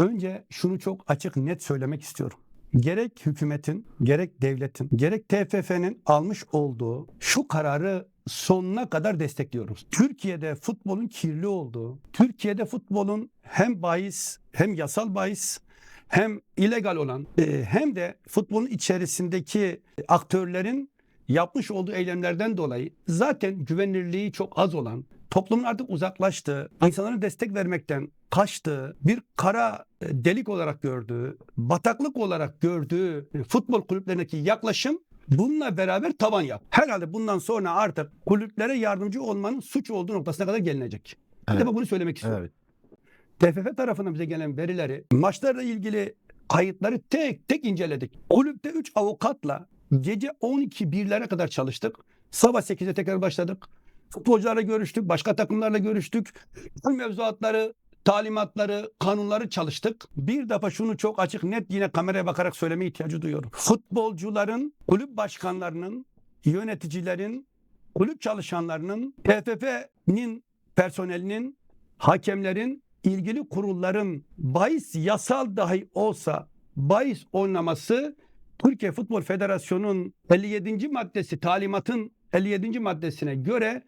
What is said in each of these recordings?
Önce şunu çok açık net söylemek istiyorum. Gerek hükümetin, gerek devletin, gerek TFF'nin almış olduğu şu kararı sonuna kadar destekliyoruz. Türkiye'de futbolun kirli olduğu, Türkiye'de futbolun hem bahis hem yasal bahis hem illegal olan e, hem de futbolun içerisindeki aktörlerin yapmış olduğu eylemlerden dolayı zaten güvenilirliği çok az olan, toplumun artık uzaklaştığı, insanların destek vermekten kaçtığı, bir kara e, delik olarak gördüğü, bataklık olarak gördüğü e, futbol kulüplerindeki yaklaşım bununla beraber tavan yap. Herhalde bundan sonra artık kulüplere yardımcı olmanın suç olduğu noktasına kadar gelinecek. Bir Evet. defa bunu söylemek istiyorum. Evet. TFF tarafından bize gelen verileri, maçlarla ilgili kayıtları tek tek inceledik. Kulüpte 3 avukatla gece 12 birlere kadar çalıştık. Sabah 8'e tekrar başladık. Futbolcularla görüştük, başka takımlarla görüştük. Bu mevzuatları, talimatları, kanunları çalıştık. Bir defa şunu çok açık net yine kameraya bakarak söyleme ihtiyacı duyuyorum. Futbolcuların, kulüp başkanlarının, yöneticilerin, kulüp çalışanlarının, TFF'nin personelinin, hakemlerin, ilgili kurulların bahis yasal dahi olsa bahis oynaması Türkiye Futbol Federasyonu'nun 57. maddesi talimatın 57. maddesine göre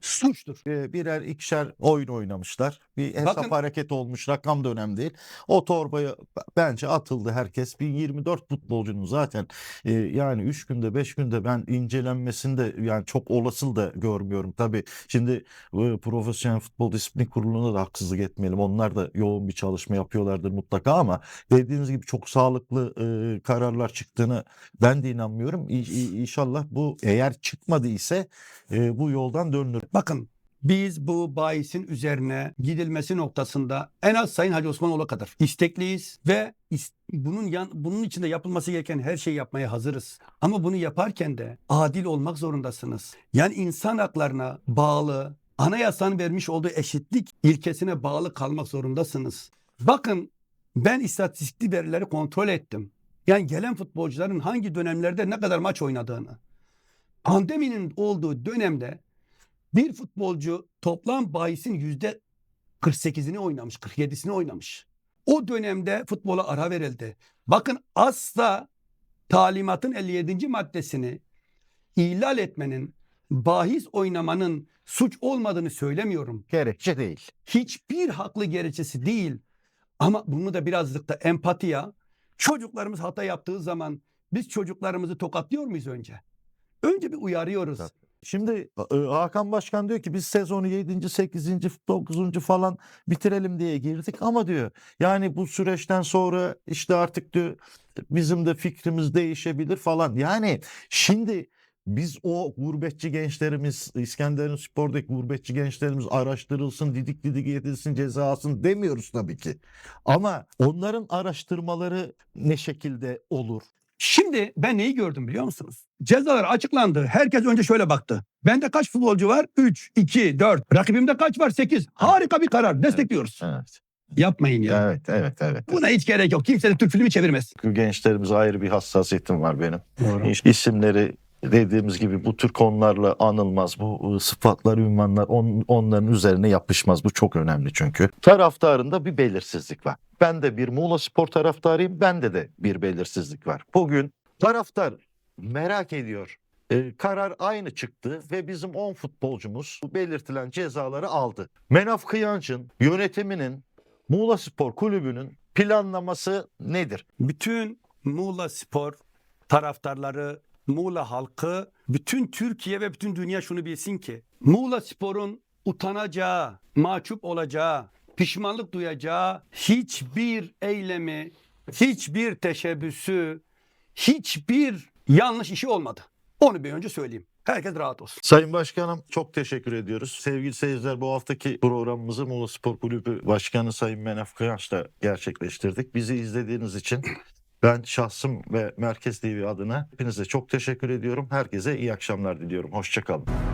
suçtur. Ee, Birer ikişer oyun oynamışlar. Bir hesap Bakın- hareket olmuş. Rakam da önemli değil. O torbaya bence atıldı herkes. Bir 24 futbolcunun zaten e, yani 3 günde 5 günde ben incelenmesinde yani çok olasıl da görmüyorum. Tabii şimdi e, Profesyonel Futbol Disiplin Kurulu'na da haksızlık etmeyelim. Onlar da yoğun bir çalışma yapıyorlardır mutlaka ama dediğiniz gibi çok sağlıklı e, kararlar çıktığını ben de inanmıyorum. İ- İnşallah bu eğer çıkmadı ise e, bu yoldan dönülür. Bakın biz bu bahisin üzerine gidilmesi noktasında en az Sayın Hacı Osmanoğlu kadar istekliyiz ve is- bunun yan, bunun içinde yapılması gereken her şeyi yapmaya hazırız. Ama bunu yaparken de adil olmak zorundasınız. Yani insan haklarına bağlı, anayasanın vermiş olduğu eşitlik ilkesine bağlı kalmak zorundasınız. Bakın ben istatistikli verileri kontrol ettim. Yani gelen futbolcuların hangi dönemlerde ne kadar maç oynadığını. Pandeminin olduğu dönemde bir futbolcu toplam bahisin yüzde 48'ini oynamış, 47'sini oynamış. O dönemde futbola ara verildi. Bakın asla talimatın 57. maddesini ihlal etmenin, bahis oynamanın suç olmadığını söylemiyorum. Gerekçe değil. Hiçbir haklı gerekçesi değil. Ama bunu da birazcık da empatiye. Çocuklarımız hata yaptığı zaman biz çocuklarımızı tokatlıyor muyuz önce? Önce bir uyarıyoruz. Tabii. Şimdi e, Hakan Başkan diyor ki biz sezonu 7. 8. 9. falan bitirelim diye girdik ama diyor yani bu süreçten sonra işte artık diyor bizim de fikrimiz değişebilir falan. Yani şimdi biz o gurbetçi gençlerimiz İskenderun Spor'daki gurbetçi gençlerimiz araştırılsın, didik didik edilsin, ceza alsın demiyoruz tabii ki. Ama onların araştırmaları ne şekilde olur? Şimdi ben neyi gördüm biliyor musunuz? Cezalar açıklandı. Herkes önce şöyle baktı. Bende kaç futbolcu var? 3, 2, 4. Rakibimde kaç var? 8. Harika bir karar. Destekliyoruz. Evet. Yapmayın ya. Evet, evet, evet. Buna hiç gerek yok. Kimse de Türk filmi çevirmez. gençlerimize ayrı bir hassasiyetim var benim. Doğru. İsimleri dediğimiz gibi bu tür konularla anılmaz. Bu ıı, sıfatlar, ünvanlar on- onların üzerine yapışmaz. Bu çok önemli çünkü. Taraftarında bir belirsizlik var. Ben de bir Muğla Spor taraftarıyım. Bende de bir belirsizlik var. Bugün taraftar merak ediyor. Ee, karar aynı çıktı ve bizim 10 futbolcumuz belirtilen cezaları aldı. Menaf Kıyanç'ın yönetiminin Muğla Spor Kulübü'nün planlaması nedir? Bütün Muğla Spor taraftarları, Muğla halkı, bütün Türkiye ve bütün dünya şunu bilsin ki Muğla Spor'un utanacağı, mahcup olacağı, pişmanlık duyacağı hiçbir eylemi, hiçbir teşebbüsü, hiçbir yanlış işi olmadı. Onu bir önce söyleyeyim. Herkes rahat olsun. Sayın Başkanım çok teşekkür ediyoruz. Sevgili seyirciler bu haftaki programımızı Muğla Spor Kulübü Başkanı Sayın Menaf Kıyanç'la gerçekleştirdik. Bizi izlediğiniz için ben şahsım ve Merkez TV adına hepinize çok teşekkür ediyorum. Herkese iyi akşamlar diliyorum. Hoşçakalın.